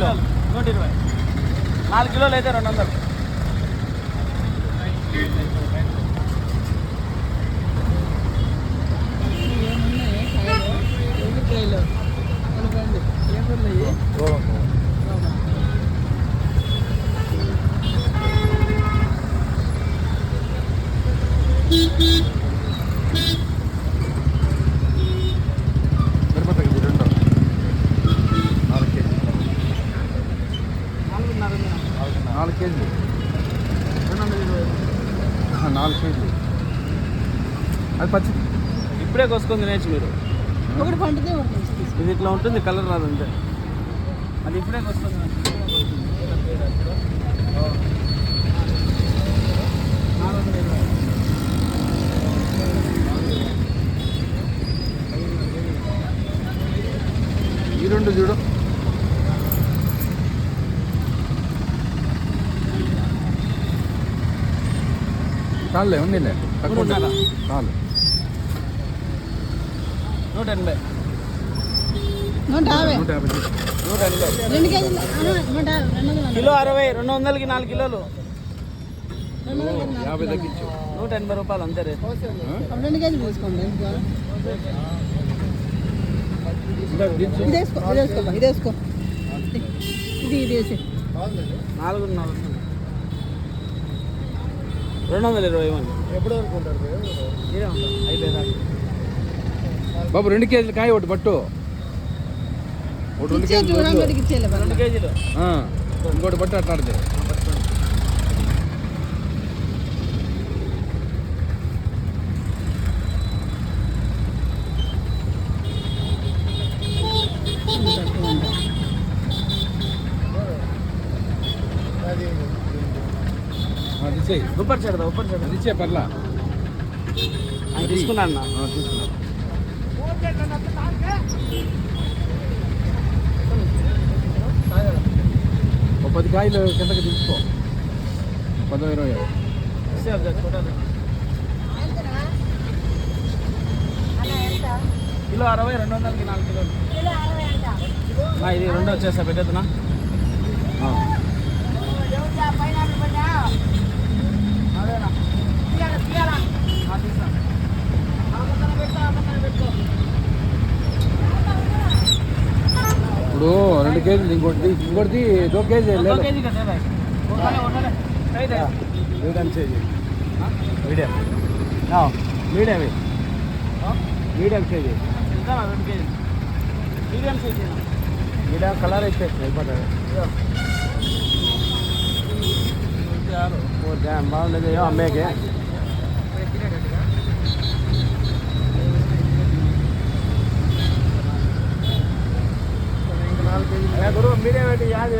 Kilo నూట ఇరవై నాలుగు కిలోలు అయితే రెండు వందలు ఏమున్నాయి కాయలు ఎన్ని కాయలు కలపండి ఏమున్నాయి నాలుగు కేజీలు. నాలుగు కేజీలు. అది పచ్చి. ఇప్పుడే కోసుకొని తినేచ్చు మీరు. ఒకటి పండితే. ఇది ఇట్లా ఉంటుంది కలర్ రాదు అంతే. అది ఇప్పుడే కోసుకొని. ఈ రెండు చూడు. చాలులే ఉందిలే తక్కువ. చాలు నూట ఎనభై నూట యాభై నూట యాభై. నూట కిలో అరవై రెండు వందలకి నాలుగు కిలోలు యాభై తగ్గించు నూట ఎనభై రూపాయలు అంతే రేట్ ఆ? వందలు. రెండు కేజీలు తీసుకోండి ఎందుకు? ఇందాక దించు. ఇది నాలుగున్నర. రెండు వందల ఇరవై ఇవ్వండి ఎప్పుడు అనుకుంటారు ఇదే ఉంటాం. అయిపోయేదాకా. బాబు రెండు కేజీలు కాయ ఒకటి పట్టు. ఒకటి రెండు కేజీలు రెండు కేజీలు. ఇంకోటి పట్టు అట్లాడితే. అది ఇచ్చేయి ఉప్పర్ చెడదా? ఉప్పర్ చెడదా? అది ఇచ్చే పర్లా. ఆయన తీసుకున్నాను అన్న. తీసుకున్నా. ఒక పది కాయలు కిందకి తీసుకో పదో ఇరవై. అది. కిలో అరవై రెండు వందలకి నాలుగు కిలోలు. ఆ, ఇది రెండు వచ్చేస్తా పెట్టేద్దునా? और రెండు కేజీలు ఇంకోటి ఇంకోటిది దో కేజీ లేదు medium KG medium medium medium KG medium KG medium colour ఇచ్చేస్తుంది అయిపోతుంది డ్యామ్ బాగుండేది అమ్మేకే ಮಾಡಿ ಯಾರು